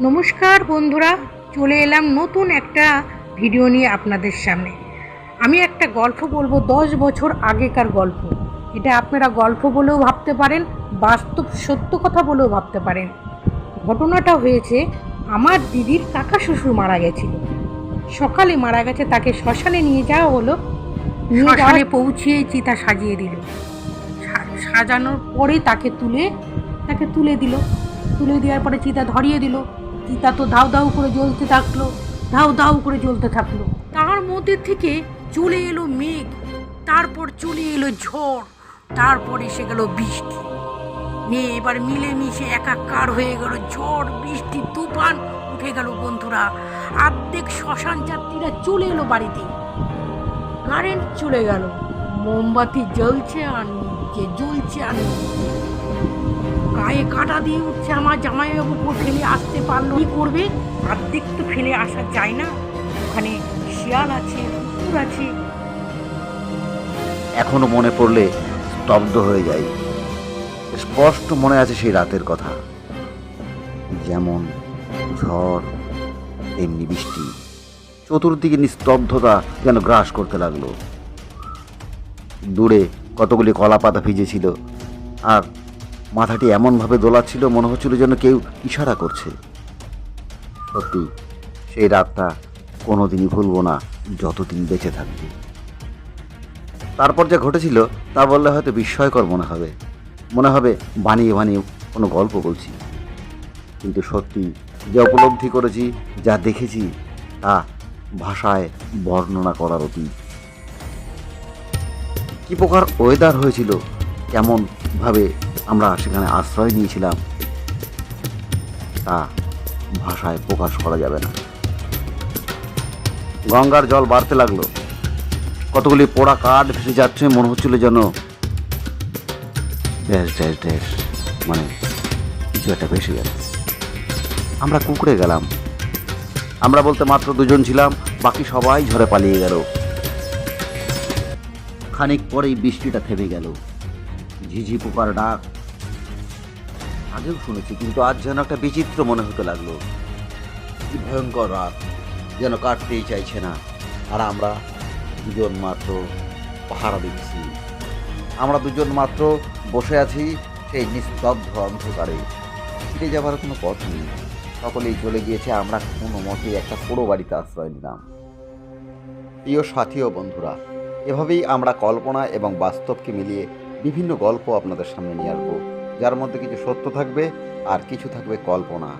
নমস্কার বন্ধুরা, চলে এলাম নতুন একটা ভিডিও নিয়ে আপনাদের সামনে। আমি একটা গল্প বলব দশ বছর আগেকার গল্প। এটা আপনারা গল্প বলেও ভাবতে পারেন, বাস্তব সত্য কথা বলেও ভাবতে পারেন। ঘটনাটা হয়েছে, আমার দিদির কাকা শ্বশুর মারা গেছিল। সকালে মারা গেছে, তাকে শ্মশানে নিয়ে যাওয়া হলো। শ্মশানে পৌঁছিয়ে চিতা সাজিয়ে দিল। সাজানোর পরে তাকে তুলে তাকে তুলে দিল। তুলে দেওয়ার পরে চিতা ধরিয়ে দিল। চিতা তো ধাউ ধাউ করে জ্বলতে থাকল, ধাউ ধাউ করে জ্বলতে থাকল। তার মধ্যে থেকে চলে এলো মেঘ, তারপর চলে এলো ঝড়, তারপর এসে গেল বৃষ্টি। মেয়ে এবার মিলেমিশে একাকার হয়ে গেল ঝড়, বৃষ্টি, তুফান, উঠে গেল বন্ধুরা। অর্ধেক শ্মশান যাত্রীরা চলে এলো বাড়িতে। কারেন্ট চলে গেল, মোমবাতি জ্বলছে আর নিচে জ্বলছে আর নিচে। গায়ে কাটা দিয়ে উঠছে, আমার জামাইবাবু উপর ফেলে আসতে পারল কি করবে? অর্ধেক তো ফেলে আসা যায় না। ওখানে শিয়াল আছে, কুকুর আছে। এখনও মনে পড়লে স্তব্ধ হয়ে যাই। স্পষ্ট মনে আছে সেই রাতের কথা। যেমন ঝড়, তেমনি বৃষ্টি। চতুর্দিকে নিস্তব্ধতা যেন গ্রাস করতে লাগল। দূরে কতগুলি কলা পাতা ভিজেছিল। আর মাথাটি এমনভাবে দোলাচ্ছিল মনে হচ্ছিল যেন কেউ ইশারা করছে। সত্যি, সেই রাতটা কোনোদিনই ভুলবো না, যতদিন বেঁচে থাকবে। তারপর যা ঘটেছিল, তা বললে হয়তো বিস্ময়কর মনে হবে। মনে হবে বানিয়ে বানিয়ে কোনো গল্প বলছি। কিন্তু সত্যি, যা উপলব্ধি করেছি, যা দেখেছি, তা ভাষায় বর্ণনা করার অতীত। কি প্রকার ওয়েদার হয়েছিল, কেমনভাবে আমরা সেখানে আশ্রয় নিয়েছিলাম। তা ভাষায় প্রকাশ করা যাবে না। গঙ্গার জল বাড়তে লাগল। কতগুলি পোড়া কাঠ ভেসে যাচ্ছে, মনে হচ্ছিল যেন ড্যাশ মানে কিছু একটা ভেসে যাচ্ছে আমরা কুকুরে গেলাম। আমরা বলতে মাত্র দুজন ছিলাম, বাকি সবাই ঝরে পালিয়ে গেল। খানিক পরেই বৃষ্টিটা থেমে গেল। ঝিঝি পোকার ডাক আগেও শুনেছি, কিন্তু আজ যেন একটা বিচিত্র মনে হতে লাগল। কি ভয়ঙ্কর রাত, যেন কাটতেই চাইছে না। আর আমরা দুজন মাত্র পাহারা দিচ্ছি। আমরা দুজন মাত্র বসে আছি সেই নিস্তব্ধ অন্ধকারে। ফিরে যাবার কোনো পথ নেই। সকলেই চলে গিয়েছে, আমরা কোনো মতেই একটা পোড়ো বাড়িতে আশ্রয় নিলাম। প্রিয় সাথী ও বন্ধুরা, এভাবেই আমরা কল্পনা এবং বাস্তবকে মিলিয়ে বিভিন্ন গল্প আপনাদের সামনে নিয়ে আসব। যার মধ্যে কিছু সত্য থাকবে আর কিছু থাকবে কল্পনা।